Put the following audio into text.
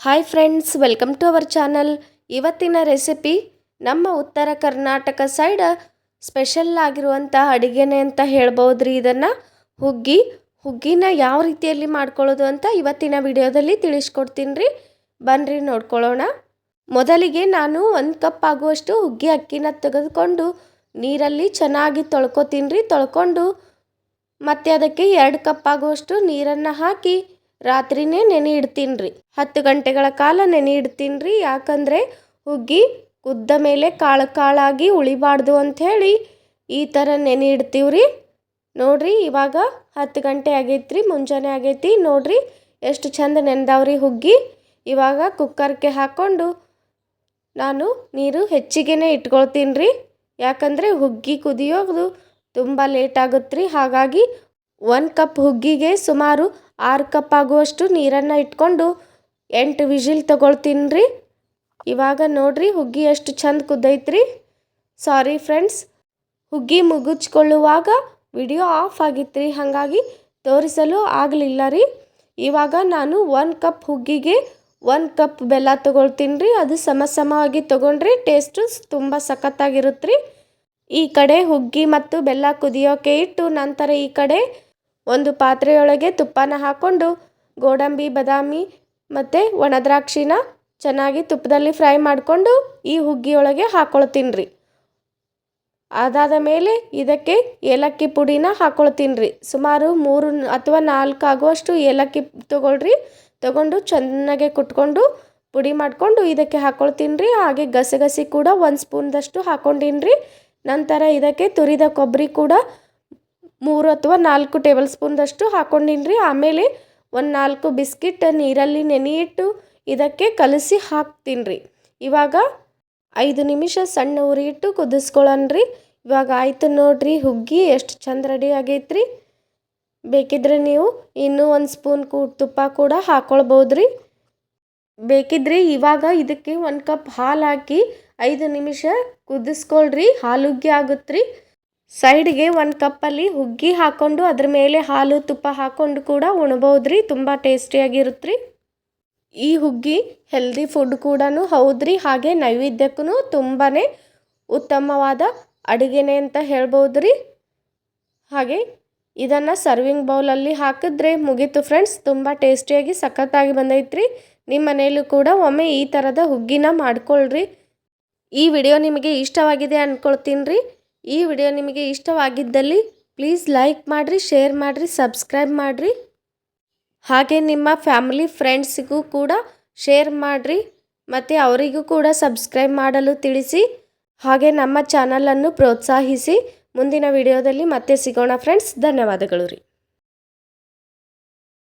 Hi friends welcome to our channel ಇವತ್ತಿನ recipe ನಮ್ಮ Uttara Karnataka side special ಆಗಿರುವಂಥ ಅಡುಗೆನೇ ಅಂತ ಹೇಳ್ಬೋದ್ರಿ ಇದನ್ನು. ಹುಗ್ಗಿ, ಹುಗ್ಗಿನ ಯಾವ ರೀತಿಯಲ್ಲಿ ಮಾಡ್ಕೊಳ್ಳೋದು ಅಂತ ಇವತ್ತಿನ ವಿಡಿಯೋದಲ್ಲಿ ತಿಳಿಸ್ಕೊಡ್ತೀನಿ ರೀ ಬನ್ನಿರಿ ನೋಡ್ಕೊಳ್ಳೋಣ. ಮೊದಲಿಗೆ ನಾನು ಒಂದು ಕಪ್ ಆಗುವಷ್ಟು ಹುಗ್ಗಿ ಅಕ್ಕಿನ ತೆಗೆದುಕೊಂಡು ನೀರಲ್ಲಿ ಚೆನ್ನಾಗಿ ತೊಳ್ಕೊತೀನಿ ರೀ ತೊಳ್ಕೊಂಡು ಮತ್ತು ಅದಕ್ಕೆ ಎರಡು ಕಪ್ ಆಗುವಷ್ಟು ನೀರನ್ನು ಹಾಕಿ ರಾತ್ರಿನೇ ನೆನೆ ಇಡ್ತೀನಿ ರೀ ಹತ್ತು ಗಂಟೆಗಳ ಕಾಲ ನೆನೆ ಇಡ್ತೀನಿ ರೀ ಯಾಕಂದರೆ ಹುಗ್ಗಿ ಕುದ್ದ ಮೇಲೆ ಕಾಳು ಕಾಳಾಗಿ ಉಳಿಬಾರ್ದು ಅಂಥೇಳಿ ಈ ಥರ ನೆನೆ ಇಡ್ತೀವಿ ರೀ ನೋಡಿರಿ ಇವಾಗ ಹತ್ತು ಗಂಟೆ ಆಗೈತೆ ಮುಂಜಾನೆ ಆಗೈತಿ. ನೋಡಿರಿ ಎಷ್ಟು ಚಂದ ನೆನೆದವ್ರಿ ಹುಗ್ಗಿ. ಇವಾಗ ಕುಕ್ಕರ್ಗೆ ಹಾಕ್ಕೊಂಡು ನಾನು ನೀರು ಹೆಚ್ಚಿಗೆನೇ ಇಟ್ಕೊಳ್ತೀನಿ ರೀ ಯಾಕಂದರೆ ಹುಗ್ಗಿ ಕುದಿಯೋದು ತುಂಬ ಲೇಟ್ ಆಗುತ್ತೆ ರೀ ಹಾಗಾಗಿ ಒಂದು ಕಪ್ ಹುಗ್ಗಿಗೆ ಸುಮಾರು ಆರು ಕಪ್ ಆಗುವಷ್ಟು ನೀರನ್ನು ಇಟ್ಕೊಂಡು ಎಂಟು ವಿಜಿಲ್ ತಗೊಳ್ತೀನಿ ಇವಾಗ ನೋಡ್ರಿ ಹುಗ್ಗಿ ಎಷ್ಟು ಚಂದ ಕುದ್ದೈತ್ರಿ. ಸಾರಿ ಫ್ರೆಂಡ್ಸ್ ಹುಗ್ಗಿ ಮುಗಿಸ್ಕೊಳ್ಳುವಾಗ ವಿಡಿಯೋ ಆಫ್ ಆಗಿತ್ತು ರೀ ಹಾಗಾಗಿ ತೋರಿಸಲು ಆಗಲಿಲ್ಲ ರೀ. ಇವಾಗ ನಾನು ಒಂದು ಕಪ್ ಹುಗ್ಗಿಗೆ ಒಂದು ಕಪ್ ಬೆಲ್ಲ ತೊಗೊಳ್ತೀನಿ ರೀ ಅದು ಸಮ ಸಮವಾಗಿ ತೊಗೊಂಡ್ರೆ ಟೇಸ್ಟು ತುಂಬ ಸಖತ್ತಾಗಿರುತ್ತೆ ರೀ ಈ ಕಡೆ ಹುಗ್ಗಿ ಮತ್ತು ಬೆಲ್ಲ ಕುದಿಯೋಕೆ ಇಟ್ಟು ನಂತರ ಈ ಕಡೆ ಒಂದು ಪಾತ್ರೆಯೊಳಗೆ ತುಪ್ಪನ ಹಾಕ್ಕೊಂಡು ಗೋಡಂಬಿ, ಬಾದಾಮಿ ಮತ್ತು ಒಣದ್ರಾಕ್ಷಿನ ಚೆನ್ನಾಗಿ ತುಪ್ಪದಲ್ಲಿ ಫ್ರೈ ಮಾಡಿಕೊಂಡು ಈ ಹುಗ್ಗಿಯೊಳಗೆ ಹಾಕ್ಕೊಳ್ತೀನಿ ರೀ ಅದಾದ ಮೇಲೆ ಇದಕ್ಕೆ ಏಲಕ್ಕಿ ಪುಡಿನ ಹಾಕ್ಕೊಳ್ತೀನಿ ರೀ ಸುಮಾರು ಮೂರು ಅಥವಾ ನಾಲ್ಕು ಆಗುವಷ್ಟು ಏಲಕ್ಕಿ ತೊಗೊಳ್ರಿ. ತಗೊಂಡು ಚೆನ್ನಾಗೆ ಕುಟ್ಕೊಂಡು ಪುಡಿ ಮಾಡಿಕೊಂಡು ಇದಕ್ಕೆ ಹಾಕ್ಕೊಳ್ತೀನಿ ರೀ ಹಾಗೆ ಗಸಗಸಿ ಕೂಡ ಒಂದು ಸ್ಪೂನ್ದಷ್ಟು ಹಾಕ್ಕೊಂಡಿನಿ ರೀ ನಂತರ ಇದಕ್ಕೆ ತುರಿದ ಕೊಬ್ಬರಿ ಕೂಡ ಮೂರು ಅಥವಾ ನಾಲ್ಕು ಟೇಬಲ್ ಸ್ಪೂನ್ದಷ್ಟು ಹಾಕ್ಕೊಂಡೀನಿ ರೀ ಆಮೇಲೆ ಒಂದು ನಾಲ್ಕು ಬಿಸ್ಕಿಟ್ ನೀರಲ್ಲಿ ನೆನೆಯಿಟ್ಟು ಇದಕ್ಕೆ ಕಲಸಿ ಹಾಕ್ತೀನಿ ರೀ ಇವಾಗ ಐದು ನಿಮಿಷ ಸಣ್ಣ ಉರಿ ಇಟ್ಟು ಕುದಿಸ್ಕೊಳ್ಳೋಣ ರೀ ಇವಾಗ ಆಯ್ತು ನೋಡಿರಿ ಹುಗ್ಗಿ ಎಷ್ಟು ಚಂದ ರೆಡಿ ಆಗೈತ್ರಿ. ಬೇಕಿದ್ರೆ ನೀವು ಇನ್ನೂ ಒಂದು ಸ್ಪೂನ್ ಕೂಡ ತುಪ್ಪ ಕೂಡ ಹಾಕ್ಕೊಳ್ಬೋದು ರೀ ಬೇಕಿದ್ರೆ ಇವಾಗ ಇದಕ್ಕೆ ಒಂದು ಕಪ್ ಹಾಲು ಹಾಕಿ ಐದು ನಿಮಿಷ ಕುದಿಸ್ಕೊಳ್ರಿ. ಹಾಲುಗ್ಗಿ ಆಗುತ್ತೆ ರೀ ಸೈಡ್ಗೆ ಒಂದು ಕಪ್ಪಲ್ಲಿ ಹುಗ್ಗಿ ಹಾಕ್ಕೊಂಡು ಅದ್ರ ಮೇಲೆ ಹಾಲು ತುಪ್ಪ ಹಾಕ್ಕೊಂಡು ಕೂಡ ಉಣ್ಬೋದ್ರಿ, ತುಂಬ ಟೇಸ್ಟಿಯಾಗಿರುತ್ತೆ ರೀ ಈ ಹುಗ್ಗಿ ಹೆಲ್ದಿ ಫುಡ್ ಕೂಡ ಹೌದ್ರಿ, ಹಾಗೆ ನೈವೇದ್ಯಕ್ಕೂ ತುಂಬಾ ಉತ್ತಮವಾದ ಅಡುಗೆನೆ ಅಂತ ಹೇಳ್ಬೋದು ರೀ ಹಾಗೆ ಇದನ್ನು ಸರ್ವಿಂಗ್ ಬೌಲಲ್ಲಿ ಹಾಕಿದ್ರೆ ಮುಗೀತು ಫ್ರೆಂಡ್ಸ್ ತುಂಬ ಟೇಸ್ಟಿಯಾಗಿ ಸಖತ್ತಾಗಿ ಬಂದೈತ್ರಿ. ನಿಮ್ಮ ಮನೆಯಲ್ಲೂ ಕೂಡ ಒಮ್ಮೆ ಈ ಥರದ ಹುಗ್ಗಿನ ಮಾಡ್ಕೊಳ್ರಿ. ಈ ವಿಡಿಯೋ ನಿಮಗೆ ಇಷ್ಟವಾಗಿದೆ ಅಂದ್ಕೊಳ್ತೀನಿ ರೀ ಈ ವಿಡಿಯೋ ನಿಮಗೆ ಇಷ್ಟವಾಗಿದ್ದಲ್ಲಿ ಪ್ಲೀಸ್ ಲೈಕ್ ಮಾಡಿರಿ, ಶೇರ್ ಮಾಡಿರಿ, ಸಬ್ಸ್ಕ್ರೈಬ್ ಮಾಡಿರಿ. ಹಾಗೆ ನಿಮ್ಮ ಫ್ಯಾಮಿಲಿ ಫ್ರೆಂಡ್ಸಿಗೂ ಕೂಡ ಶೇರ್ ಮಾಡಿರಿ, ಮತ್ತು ಅವರಿಗೂ ಕೂಡ ಸಬ್ಸ್ಕ್ರೈಬ್ ಮಾಡಲು ತಿಳಿಸಿ. ಹಾಗೆ ನಮ್ಮ ಚಾನಲನ್ನು ಪ್ರೋತ್ಸಾಹಿಸಿ. ಮುಂದಿನ ವಿಡಿಯೋದಲ್ಲಿ ಮತ್ತೆ ಸಿಗೋಣ ಫ್ರೆಂಡ್ಸ್. ಧನ್ಯವಾದಗಳು ರೀ.